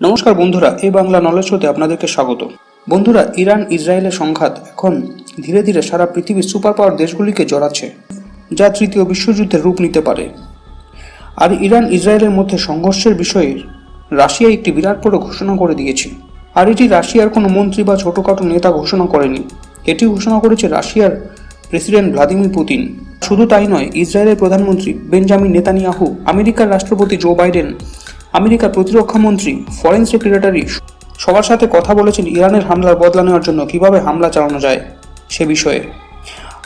নমস্কার বন্ধুরা এই বাংলা নলেজ হতে আপনাদেরকে স্বাগত। বন্ধুরা, ইরান, ইসরায়েলের সংঘাত এখন ধীরে ধীরে সারা পৃথিবীর সুপার পাওয়ার দেশগুলিকে জড়াচ্ছে, যা তৃতীয় বিশ্বযুদ্ধের রূপ নিতে পারে। আর ইরান, ইসরায়েলের মধ্যে সংঘর্ষের বিষয়ে রাশিয়া একটি বিরাট বড় ঘোষণা করে দিয়েছে। আর এটি রাশিয়ার কোনো মন্ত্রী বা ছোটখাটো নেতা ঘোষণা করেনি। এটি ঘোষণা করেছে রাশিয়ার প্রেসিডেন্ট ভ্লাদিমির পুতিন। শুধু তাই নয়, ইসরায়েলের প্রধানমন্ত্রী বেঞ্জামিন নেতানিয়াহু, আমেরিকার রাষ্ট্রপতি জো বাইডেন আমেরিকার প্রতিরক্ষা মন্ত্রী, ফরেন সেক্রেটারি সবার সাথে কথা বলেছেন ইরানের হামলার বদলা নেওয়ার জন্য কীভাবে হামলা চালানো যায় সে বিষয়ে।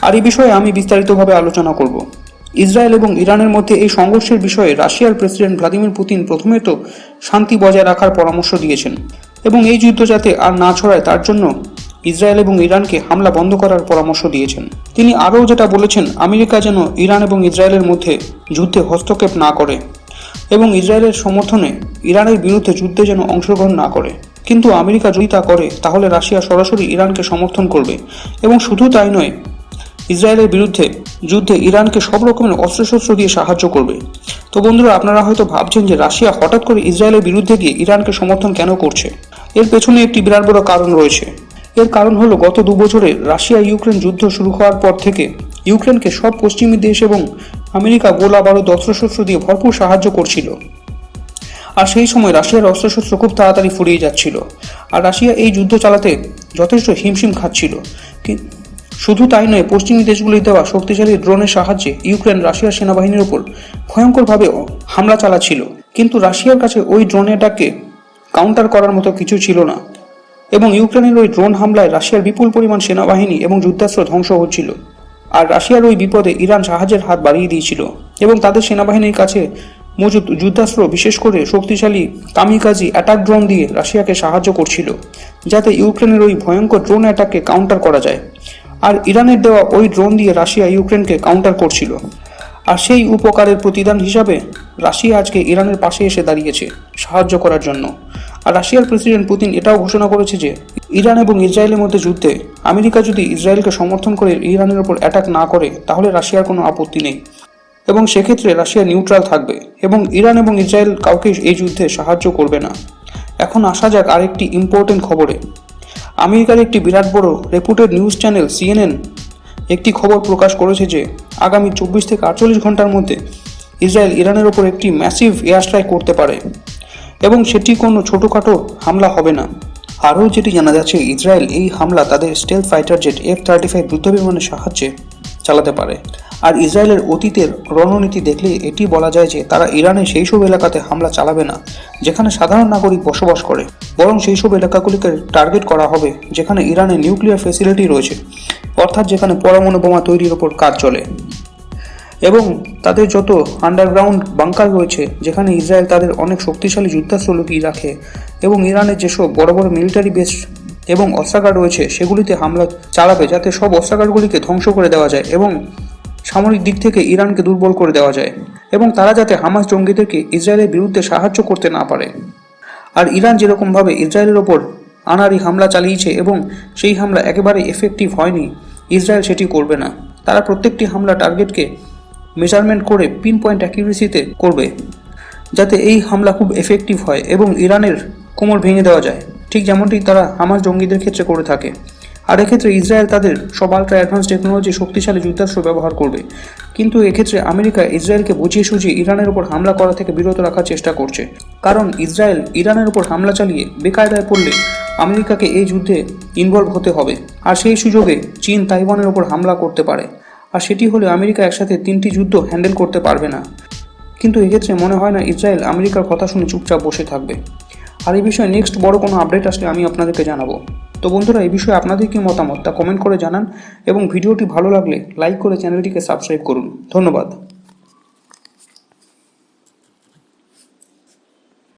আর এই বিষয়ে আমি বিস্তারিতভাবে আলোচনা করব। ইসরায়েল এবং ইরানের মধ্যে এই সংঘর্ষের বিষয়ে রাশিয়ার প্রেসিডেন্ট ভ্লাদিমির পুতিন প্রথমে তো শান্তি বজায় রাখার পরামর্শ দিয়েছেন এবং এই যুদ্ধ যাতে আর না ছড়ায় তার জন্য ইসরায়েল এবং ইরানকে হামলা বন্ধ করার পরামর্শ দিয়েছেন। তিনি আরও যেটা বলেছেন, আমেরিকা যেন ইরান এবং ইসরায়েলের মধ্যে যুদ্ধে হস্তক্ষেপ না করে। এবং ইসরায়েলের সমর্থনে ইরানের বিরুদ্ধে যুদ্ধে যেন অংশগ্রহণ না করে। কিন্তু আমেরিকা যদি তা করে, তাহলে রাশিয়া সরাসরি ইরানকে সমর্থন করবে। এবং শুধু তাই নয়, ইসরায়েলের বিরুদ্ধে যুদ্ধে ইরানকে সব রকমের অস্ত্রশস্ত্র দিয়ে সাহায্য করবে। তো বন্ধুরা, আপনারা হয়তো ভাবছেন যে রাশিয়া হঠাৎ করে ইসরায়েলের বিরুদ্ধে গিয়ে ইরানকে সমর্থন কেন করছে? এর পেছনে একটি বিরাট বড় কারণ রয়েছে। এর কারণ হলো, গত দু বছরে রাশিয়া ইউক্রেন যুদ্ধ শুরু হওয়ার পর থেকে ইউক্রেনকে সব পশ্চিমী দেশ এবং আমেরিকা গোলা বারুদ অস্ত্রশস্ত্র দিয়ে ভরপুর সাহায্য করছিল। আর সেই সময় রাশিয়ার অস্ত্রশস্ত্র খুব তাড়াতাড়ি ফুরিয়ে যাচ্ছিল। আর রাশিয়া এই যুদ্ধ চালাতে যথেষ্ট হিমশিম খাচ্ছিল। শুধু তাই নয়, পশ্চিমী দেশগুলি দেওয়া শক্তিশালী ড্রোনের সাহায্যে ইউক্রেন রাশিয়ার সেনাবাহিনীর ওপর ভয়ঙ্করভাবে হামলা চালাচ্ছিল। কিন্তু রাশিয়ার কাছে ওই ড্রোনেটাকে কাউন্টার করার মতো কিছু ছিল না। এবং ইউক্রেনের ওই ড্রোন হামলায় রাশিয়ার বিপুল পরিমাণ সেনাবাহিনী এবং যুদ্ধাস্ত্র ধ্বংস হচ্ছিল। আর রাশিয়ার ওই বিপদে ইরান সাহায্যের হাত বাড়িয়ে দিয়েছিল এবং তাদের সেনাবাহিনীর কাছে মজুদ যুদ্ধাস্ত্র, বিশেষ করে শক্তিশালী কামিকাজি অ্যাটাক ড্রোন দিয়ে রাশিয়াকে সাহায্য করছিল, যাতে ইউক্রেনের ওই ভয়ঙ্কর ড্রোন অ্যাটাককে কাউন্টার করা যায়। আর ইরানের দেওয়া ওই ড্রোন দিয়ে রাশিয়া ইউক্রেনকে কাউন্টার করছিল। আর সেই উপকারের প্রতিদান হিসাবে রাশিয়া আজকে ইরানের পাশে এসে দাঁড়িয়েছে সাহায্য করার জন্য। আর রাশিয়ার প্রেসিডেন্ট পুতিন এটাও ঘোষণা করেছে যে, ইরান এবং ইসরায়েলের মধ্যে যুদ্ধে আমেরিকা যদি ইসরায়েলকে সমর্থন করে ইরানের ওপর অ্যাটাক না করে, তাহলে রাশিয়ার কোনো আপত্তি নেই। এবং সেক্ষেত্রে রাশিয়া নিউট্রাল থাকবে এবং ইরান এবং ইসরায়েল কাউকে এই যুদ্ধে সাহায্য করবে না। এখন আসা যাক আরেকটি ইম্পর্টেন্ট খবরে। আমেরিকার একটি বিরাট বড় রেপুটেড নিউজ চ্যানেল সিএনএন একটি খবর প্রকাশ করেছে যে, আগামী চব্বিশ থেকে আটচল্লিশ ঘণ্টার মধ্যে ইসরায়েল ইরানের ওপর একটি ম্যাসিভ এয়ার স্ট্রাইক করতে পারে। এবং সেটি কোনো ছোটোখাটো হামলা হবে না। আরও যেটি জানা যাচ্ছে, ইসরায়েল এই হামলা তাদের stealth fighter jet F thirty five যুদ্ধ যুদ্ধবিমানের সাহায্যে চালাতে পারে। আর ইসরায়েলের অতীতের রণনীতি দেখলে এটি বলা যায় যে তারা ইরানের সেই সব এলাকাতে হামলা চালাবে না, যেখানে সাধারণ নাগরিক বসবাস করে। বরং সেই সব এলাকাগুলিকে টার্গেট করা হবে, যেখানে ইরানের নিউক্লিয়ার ফেসিলিটি রয়েছে, অর্থাৎ যেখানে পরমাণু বোমা তৈরির ওপর কাজ চলে। তাদের যত আন্ডারগ্রাউন্ড বাংকার রয়েছে, যেখানে ইসরায়েল তাদের অনেক শক্তিশালী যুদ্ধাস্ত্র লুকিয়ে রাখে, এবং ইরানের যেসব বড় বড় মিলিটারি বেস এবং অস্ত্রাগার রয়েছে, সেগুলিতে হামলা চালাবে, যাতে সব অস্ত্রাগারগুলিকে ধ্বংস করে দেওয়া যায় এবং সামরিক দিক থেকে ইরানকে দুর্বল করে দেওয়া যায়, এবং তারা যাতে হামাস জঙ্গিদেরকে ইসরায়েলের বিরুদ্ধে সাহায্য করতে না পারে। আর ইরান যেরকমভাবে ইসরায়েলের ওপর আনারি হামলা চালিয়েছে এবং সেই হামলা একেবারে এফেক্টিভ হয়নি, ইসরায়েল সেটি করবে না। তারা প্রত্যেকটি হামলা টার্গেটকে মেজারমেন্ট করে পিন পয়েন্ট অ্যাকিউরেসিতে করবে, যাতে এই হামলা খুব এফেক্টিভ হয় এবং ইরানের কোমর ভেঙে দেওয়া যায়। ঠিক যেমনটি তারা হামাস জঙ্গিদের ক্ষেত্রে করে থাকে। আর এক্ষেত্রে ইসরায়েল তাদের সব আলট্রা অ্যাডভান্স টেকনোলজি শক্তিশালী যুদ্ধাস্ত্র ব্যবহার করবে। কিন্তু এক্ষেত্রে আমেরিকা ইসরায়েলকে বুঝিয়ে সুঝিয়ে ইরানের উপর হামলা করা থেকে বিরত রাখার চেষ্টা করছে। কারণ ইসরায়েল ইরানের উপর হামলা চালিয়ে বেকায়দায় পড়লে আমেরিকাকে এই যুদ্ধে ইনভলভ হতে হবে। আর সেই সুযোগে চীন তাইওয়ানের উপর হামলা করতে পারে। আর সেটি হলে আমেরিকা একসাথে তিনটি যুদ্ধ হ্যান্ডেল করতে পারবে না। কিন্তু এক্ষেত্রে মনে হয় না ইসরায়েল আমেরিকার কথা শুনে চুপচাপ বসে থাকবে। আর এই বিষয়ে নেক্সট বড় কোনো আপডেট আসলে আমি আপনাদেরকে জানাব। তো বন্ধুরা, এই বিষয়ে আপনাদের কি মতামত তা কমেন্ট করে জানান এবং ভিডিওটি ভালো লাগলে লাইক করে চ্যানেলটিকে সাবস্ক্রাইব করুন। ধন্যবাদ।